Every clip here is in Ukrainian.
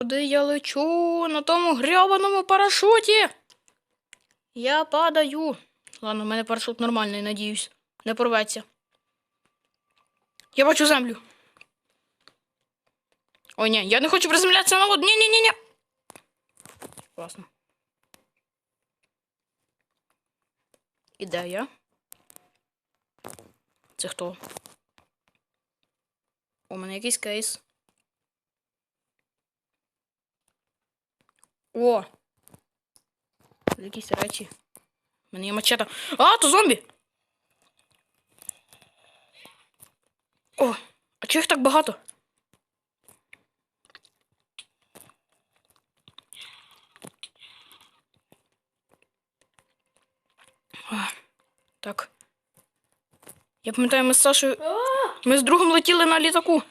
Куди я лечу на тому грьобаному парашуті? Я падаю. Ладно, в мене парашут нормальний, надіюсь. Не порветься. Я бачу землю. Ой, ні, я не хочу приземлятися на воду. Ні, ні, ні, ні. Класно. І де я? Це хто? У мене якийсь кейс. О! Якісь речі. У мене є мачета. А, то зомбі! О! А чого їх так багато? А, Так. Я пам'ятаю, ми з Сашою. Ми з другом летіли на літаку.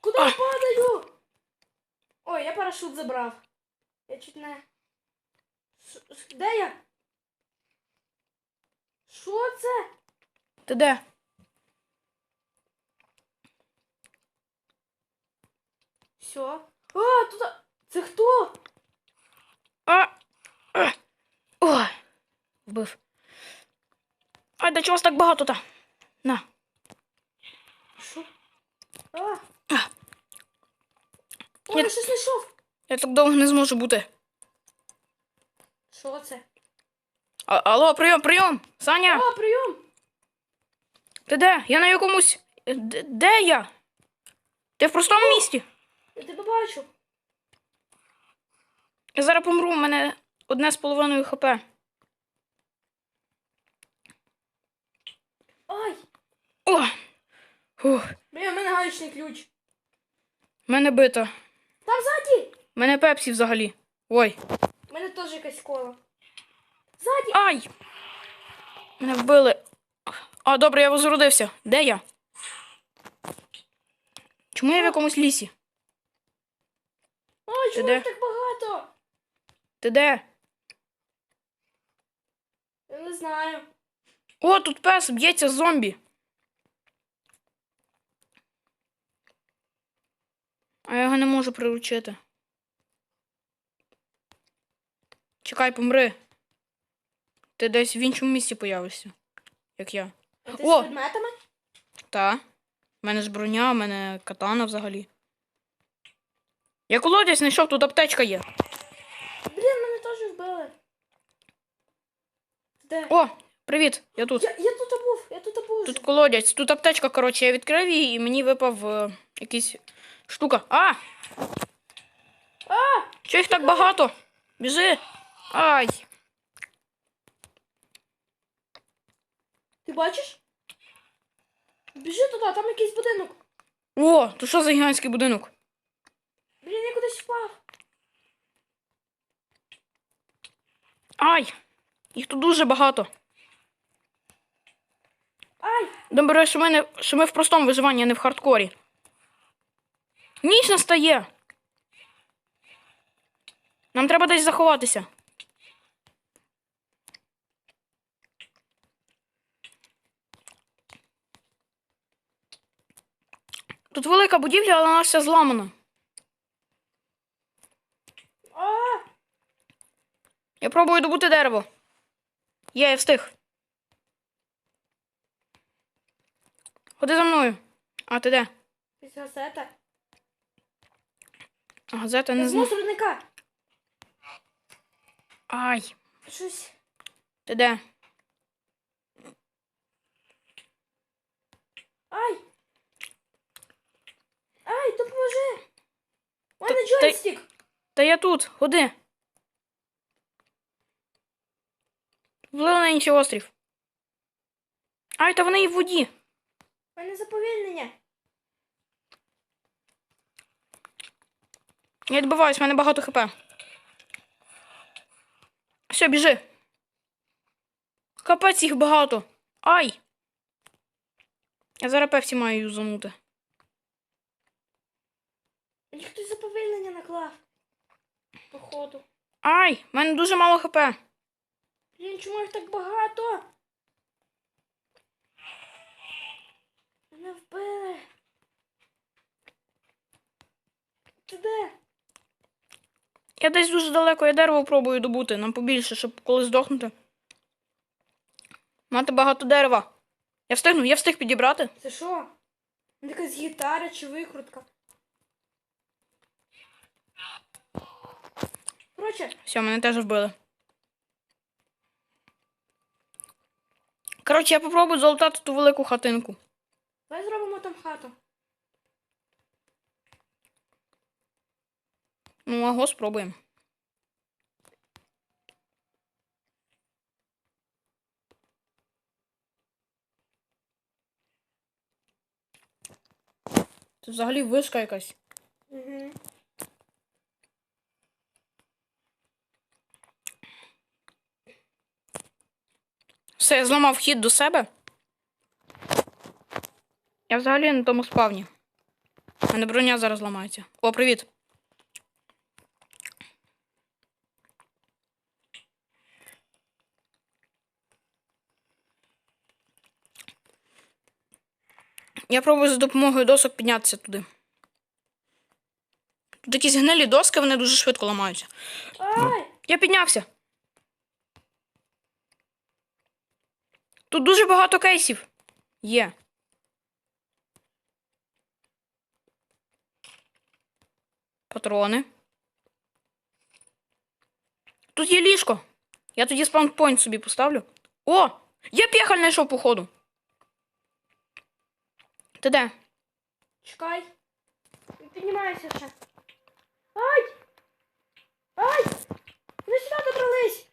куди я падаю? Ой, я парашут забрав. Я чуть не. Ш- Де я? Що це? Ти де? Все. А, тут. Це хто? А! А! О! Вбив. Ай, да чого вас так багато та? На. Що? А, А, Ой, я щось знайшов. Я так довго не зможу бути. Що це? А, алло, прийом, прийом! Саня! А, прийом. Ти де? Я на якомусь. Де, де я? Ти в простому місті? Я тебе бачу. Я зараз помру, у мене одне з половиною хп. Ай! О! Фух. Блін, у мене гаечний ключ. У Мене бито. Там ззаді! Мене пепсі взагалі. Ой. У мене теж якась кола. Ззаді! Ай! Мене вбили. А, добре, я возродився. Де я? Чому я в якомусь лісі? Ай, чому де? їх так багато? Ти де? Я не знаю. О, тут пес б'ється з зомбі. А я його не можу приручити. Чекай, помри. Ти десь в іншому місці появишся, як я. А ти О! з предметами? Та. У мене ж броня, у мене катана взагалі. Я колодязь знайшов, тут аптечка є. Блін, мене теж вбили. Де? О, привіт, я тут. Я, я тут був, я тут був. Тут колодязь, тут аптечка, коротше, я відкрив її і мені випав е, якийсь штука. А! А! Чого їх так багато? Біжи! Ай! Ти бачиш? Біжи туди, там якийсь будинок. О, то що за гігантський будинок? Блін, я кудись впав. Ай! Їх тут дуже багато. Ай! Добре, що ми, не, що ми в простому виживанні, а не в хардкорі. Ніч настає. Нам треба десь заховатися. Тут велика будівля, але вона вся зламана. Я пробую добути дерево. Є, я встиг. Ходи за мною. А ти де? Якась газета. А, Газета не з знаю. мусорника. Ай, Щось. ти де? Ай! Ай, допоможи! У мене Та- та- Та я тут, ходи. Вплив на інший острів. Ай, та вони і в воді. У мене заповільнення. Я відбиваюсь, в мене багато хп. Все, біжи. Капець їх багато. Ай! Я зараз пепсі маю юзанути. Мені хтось заповільнення наклав. Походу. Ай! В мене дуже мало хп. Блін, чому їх так багато? Мене вбили. Ти де? Я десь дуже далеко, я дерево пробую добути, нам побільше, щоб коли здохнути. Мати багато дерева. Я встигну, я встиг підібрати. Це що? Якась гітара чи викрутка. Коротше, Все, мене теж вбили. Коротше, я попробую залутати ту велику хатинку. давай зробимо там хату. Ну, аго, спробуємо. Це взагалі вишка якась. Угу. Все, я зламав вхід до себе. Я взагалі на тому спавні. У мене броня зараз ламається. О, привіт. Я пробую за допомогою досок піднятися туди. Тут якісь гнилі доски, вони дуже швидко ламаються. Ай! Я піднявся. Тут дуже багато кейсів. Є. Патрони. Тут є ліжко. Я тоді спаунпойнт собі поставлю. О! Я пехаль знайшов, походу. Ти де? Чекай. Піднімайся ще. Ай! Ай! Вони сюди добрались!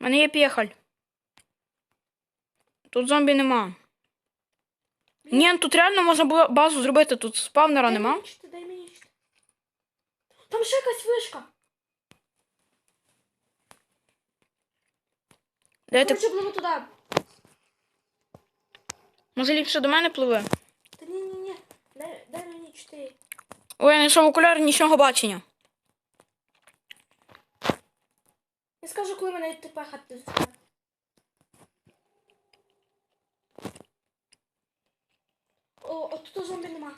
У мене є пехаль. Тут зомбі нема. Ні, ну тут реально можна було базу зробити, тут спавнера Дай нема. мені чити, дай мені чити. Там ще якась вишка. Дайте, Короче, пливу туди. може ліпше до мене пливе. Та ні, ні, ні. Дай, дай мені чити. Ой, я знайшов окуляри нічного бачення. Я скажу, коли мене йти пехати. О, от тут зомбі нема.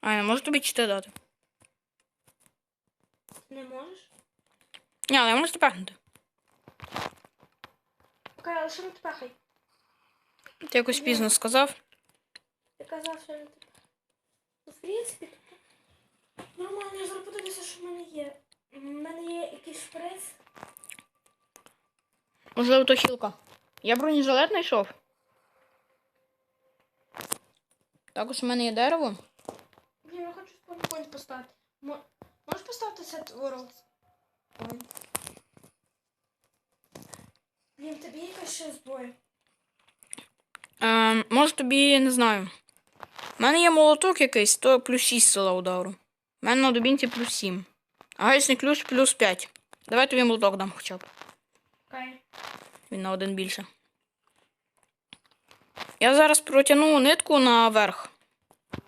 А, я можу тобі чити дати. Не можеш? Ні, але я можу тепехнути. Окей, але що не тепехай? Ти якось пізно сказав. Ти казав, що не тепехай. Ну, в принципі, нормально, я зараз подивлюся, що в мене є. У мене є якийсь шприц. Можливо, то хілка. Я бронежилет знайшов. Також у мене є дерево. Блін, я хочу спонпойнт поставити. Мо- Можеш поставити сет World? Ой. Блін, тобі якась ще зброя. Е, може тобі, не знаю. У мене є молоток якийсь, то плюс 6 сила удару. У мене на дубінці плюс 7. А гайсний ключ плюс 5. Давай тобі молоток дам хоча б. Окей. Він на один більше. Я зараз протягну нитку наверх.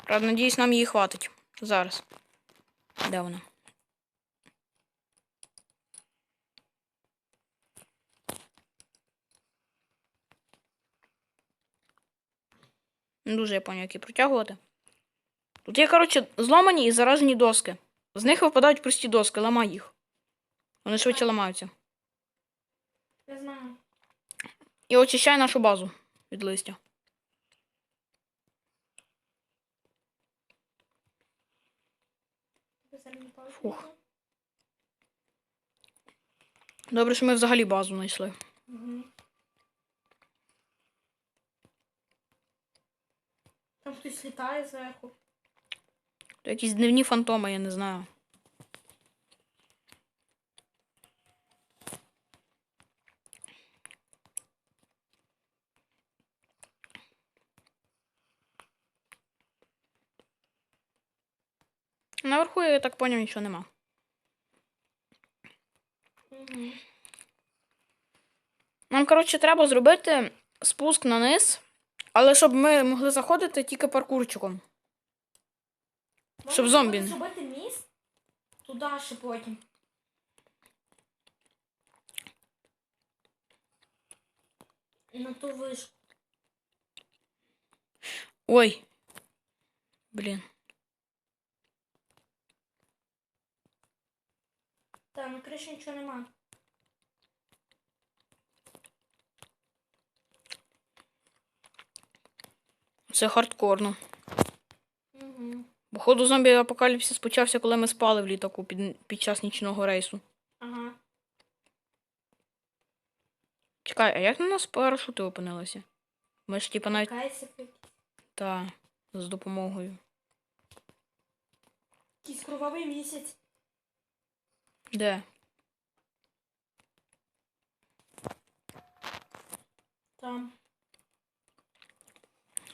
Правда, надіюсь, нам її хватить. Зараз. Де вона? Не дуже я поняв, які протягувати. Тут є, коротше, зламані і заражені доски. З них випадають прості доски, ламай їх. Вони швидше ламаються. Я знаю. І очищай нашу базу від листя. Фух. Добре, що ми взагалі базу знайшли. Угу. Там хтось літає зверху. То якісь дневні фантоми, я не знаю. Наверху, я так поняв, нічого нема. Нам, коротше, треба зробити спуск на низ, але щоб ми могли заходити тільки паркурчиком. Щоб зомбі зробити міст? Туди ще потім. На ту вишку. Ой. Блін. Та на криші нічого нема. Це хардкорно. Угу. Походу, зомбі апокаліпсис почався, коли ми спали в літаку під, під час нічного рейсу. Ага. Чекай, а як на нас парашути опинилися? Ми ж типа навіть якийсь. з допомогою. Якийсь кровавий місяць. Де? Там.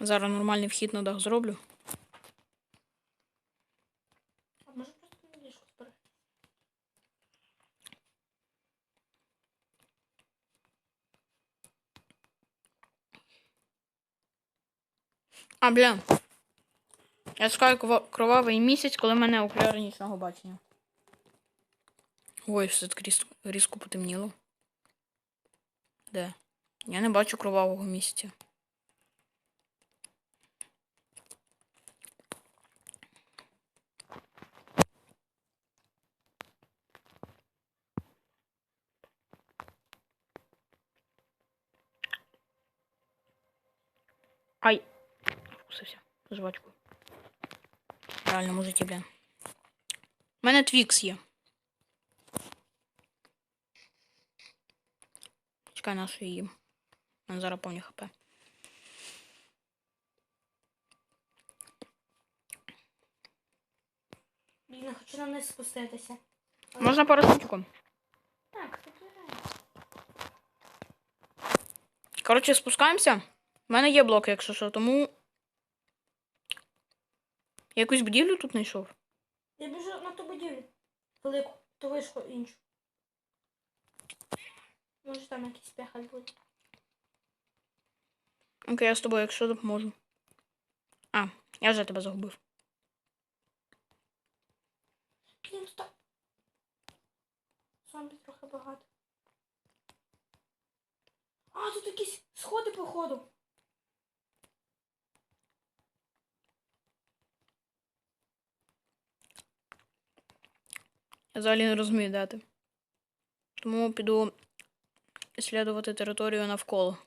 Зараз нормальний вхід на дах зроблю. А може просто на ліжку зберегти? А, бля. Я скажу кровавий місяць, коли в мене окуляри нічного бачення. Ой, все так різко, потемніло. Де? Я не бачу кровавого місяця. Ай! Вкусився. Жвачку. В реальному житті. У мене твікс є. Чекай нашу. У мене зараз повні хп. Блін, я хочу на низ спуститися. Можна парашутиком. Так, забирай. Коротше, спускаємося. У мене є блоки, якщо що, тому. Я якусь будівлю тут знайшов. Я біжу на ту будівлю. Велику, ту вишку іншу. Може там якийсь пехаль буде. Окей, я з тобою, якщо допоможу. А, я вже тебе загубив. Блін, стоп. Зомбі трохи багато. А, тут якісь сходи походу. Я взагалі не розумію, дати. Тому піду слідувати територію навколо.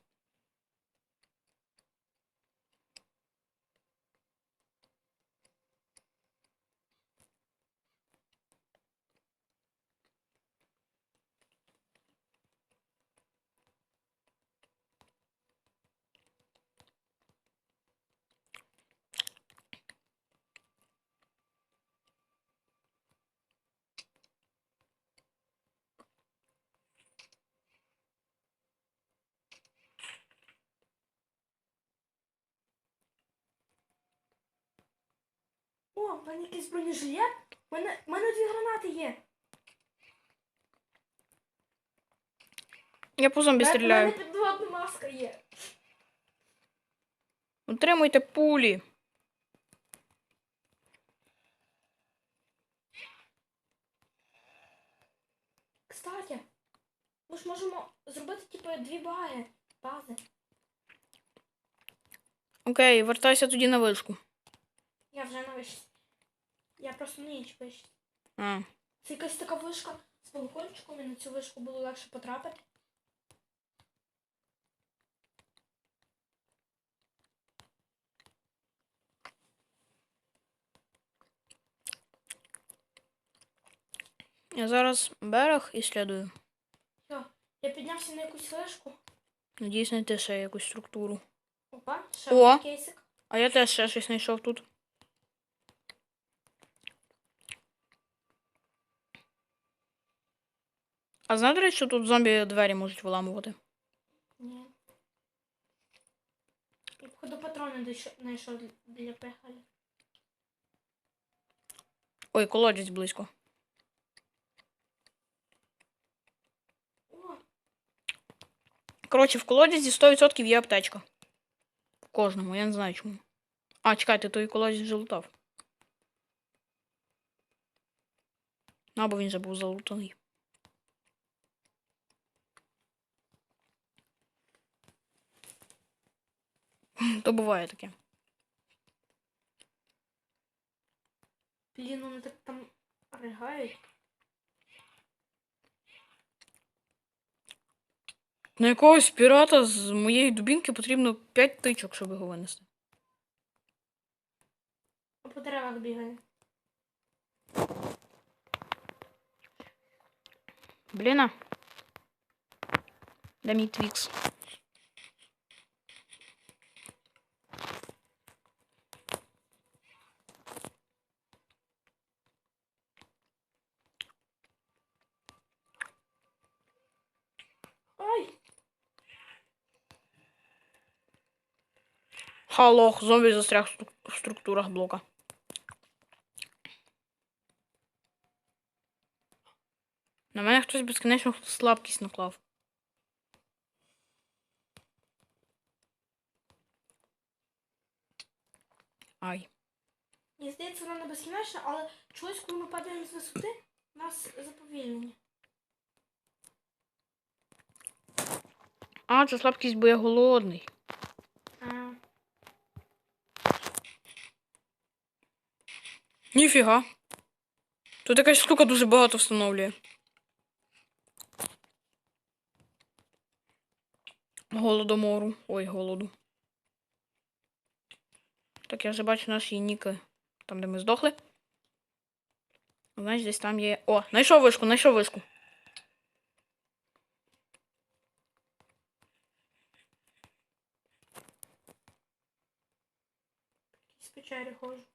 О, в мене якийсь бронежилет. В мене, в мене дві гранати є. Я по зомбі мене- стріляю. В мене підводна маска є. Утримуйте пулі. Кстати, ми ж можемо зробити типу дві баги. Бази. Окей, вертайся тоді на вишку. Я вже на вишці. Я просто на ніч вишці. А. Це якась така вишка з балкончиком, і на цю вишку було легше потрапити. Я зараз берег і слідую. Все, я піднявся на якусь вишку. Надіюсь, знайти ще якусь структуру. Опа, ще О! кейсик. А я теж ще щось знайшов тут. А знаєте, що тут зомбі двері можуть виламувати? Ні. Я походу патрони знайшов для- пехалі. Ой, колодязь близько. Коротше, в колодязі 100% є аптечка. В кожному, я не знаю чому. А, чекайте, той колодязь вже лутав. Або він вже був залутаний. То буває таке. Блін, вони так там ригають. На якогось пірата з моєї дубінки потрібно 5 тичок, щоб його винести. По деревах бігає. Бліна. Де мій твікс? Халох, зомбі застряг в структурах блока. На мене хтось безкінечно слабкість наклав. Ай. Мені здається, вона не безкінечна, але чогось, коли ми падаємо з висоти, нас заповільнення. А, це слабкість, бо я голодний. А, Ніфіга. Тут якась штука дуже багато встановлює. Голодомору. Ой, голоду. Так, я вже бачу наші ніки. Там, де ми здохли. Знаєш, десь там є. О, знайшов вишку, знайшов вишку. з печері ходжу.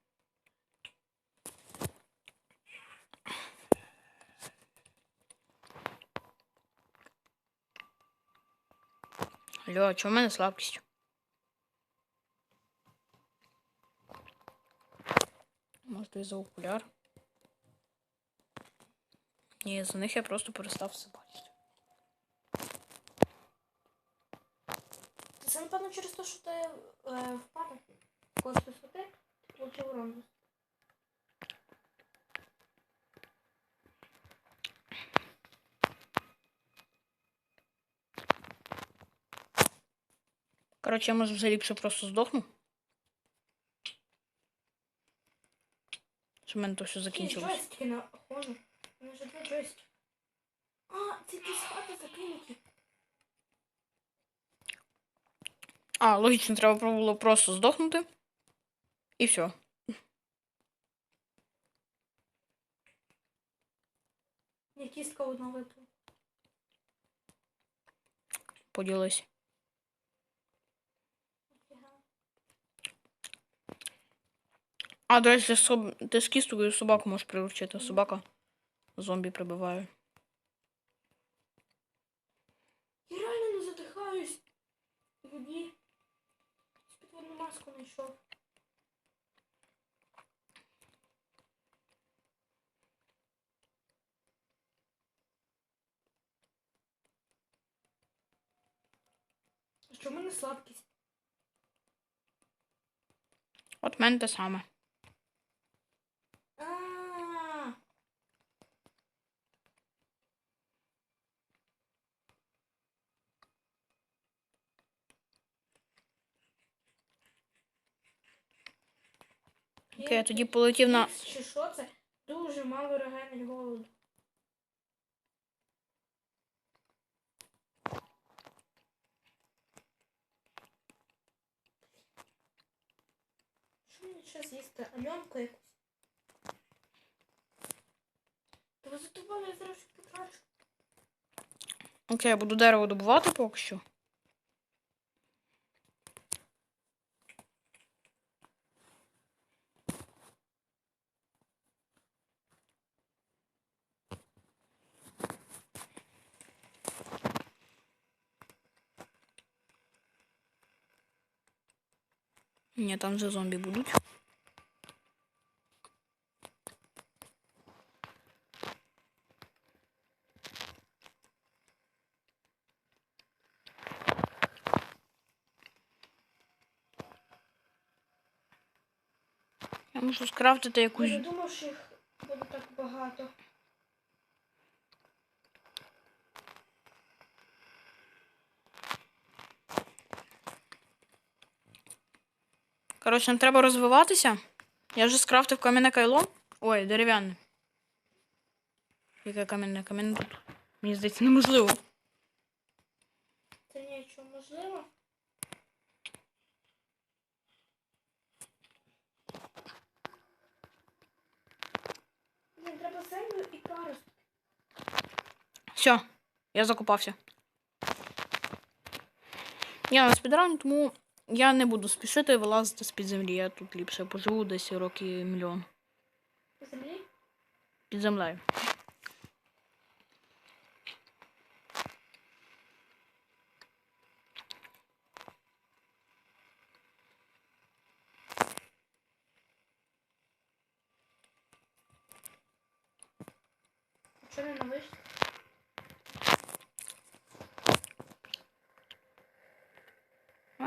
Алло, а чого в мене слабкість? Може, ти за окуляр? Ні, за них я просто перестав все бачити. Це, напевно, через те, що ти е, впадав якоїсь висоти, получив урон. Коротше, я може вже ліпше просто здохну. Щоб в мене то все закінчилось. джойстики на ходжу. У мене вже два джойстики. А, це якісь хати закинуті. А, логічно, треба було просто здохнути. І все. Ні, кістка одна випала. Поділись. А, до речі, соб... ти з кістокою собаку можеш приручити. Собака зомбі прибиває. Я реально не задихаюсь. В воді. Спідводну маску знайшов. Що в мене слабкість? От мене те саме. А, Окей, я тоді полетів на. Чи що це? Дуже мало регенів голоду. Що мені ще з'їсти? Альонку якусь? Та ви за тобою я зараз потрачу. Окей, я буду дерево добувати поки що. Ні, там вже зомбі будуть. Я можу скрафтити Я якусь. не думав, що їх буде так багато. Коротше, нам треба розвиватися. Я вже скрафтив кам'яне кайло. Ой, дерев'яне. Яке кам'яне кам'яне тут. Мені здається, неможливо. Це нічого можливо. Блін, треба землю і парус. Все, я закопався. Я на спідрані, тому я не буду спішити вилазити з-під землі. Я тут ліпше поживу десь роки мільйон. Землі? Під землею. Чого не на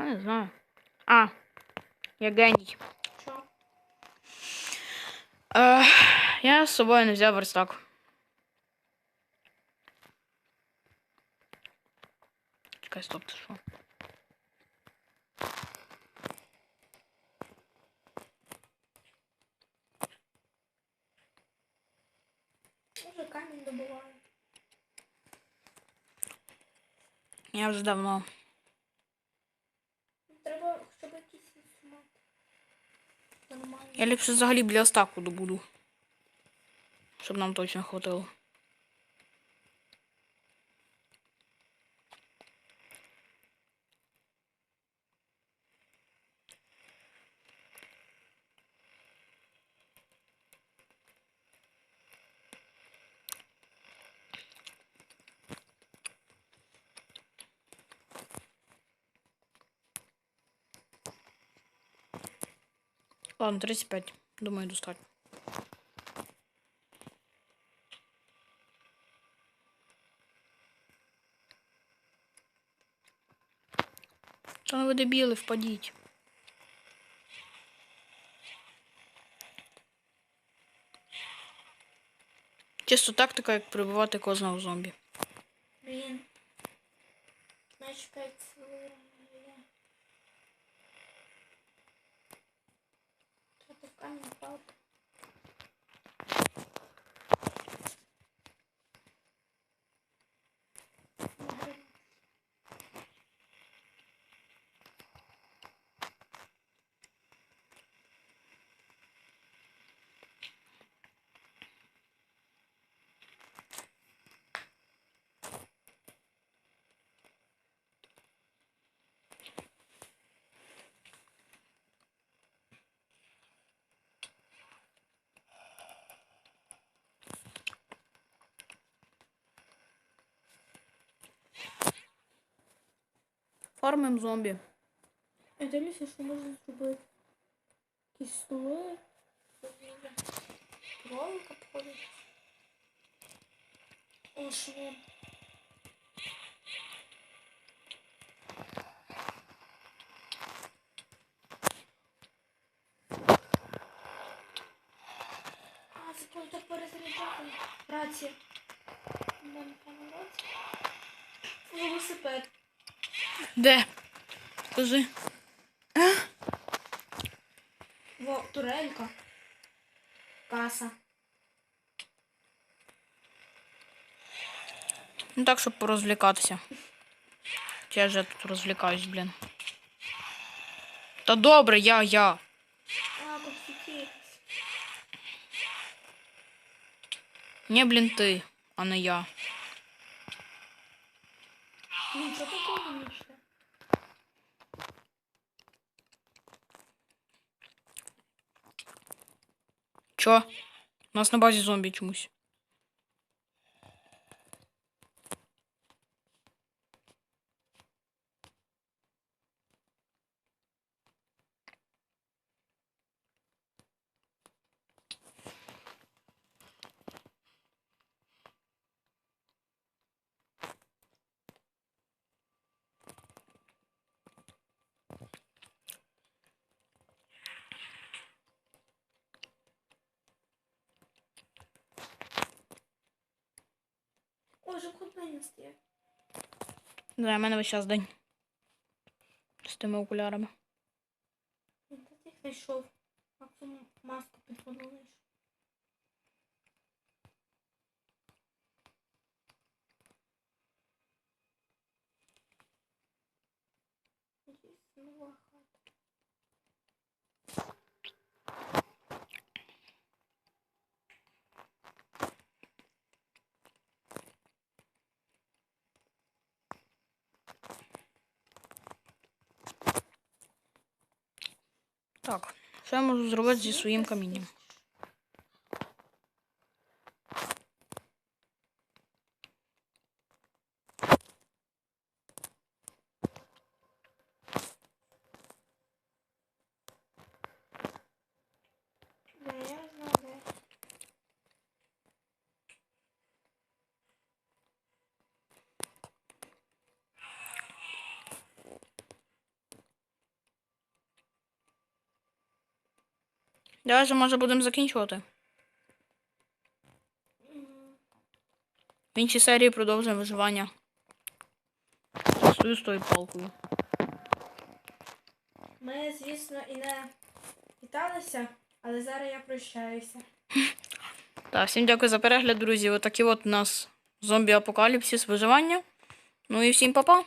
не знаю. А, я геній. Що? Е, я з собою не взяв верстак. Чекай, стоп, ти що? Може камінь добуває. Я вже давно. Я ліпше взагалі біля стаку добуду. Щоб нам точно хватило. Ладно, 35. Думаю, достатньо. Та ну ви дебіли, впадіть. Чисто тактика, як прибивати кожного зомбі. Блін. Значить, 5 хвилин є. Треба в камінь впав. Фармим зомбі. Я дивлюся, що можна зробити. Якісь столи. Проволока походить. О, швом. А, це коли так перезаряджати. Рація. Велосипед. Де? Скажи. Во, турелька. Каса. Ну так, щоб порозвлікатися. Я вже тут розвлікаюсь, блін. Та добре, я, я. А. Ні, блін, ти, а не я. Блін, що такого не йшли? Чо? У нас на базі зомбі чомусь. Куди стоять? Да, в мене весь час день. З тими окулярами. Він тут їх знайшов. Максимум маску підводилиш. Надіюсь, нова хата. Так, що я можу зробити зі своїм камінням? Да, я знаю, де. Давай вже може будемо закінчувати. В іншій серії продовжуємо виживання. Стою з тою палкою. Ми, звісно, і не віталися, але зараз я прощаюся. Так, всім дякую за перегляд, друзі. Отакий от у нас зомбі-апокаліпсис, виживання. Ну і всім па-па!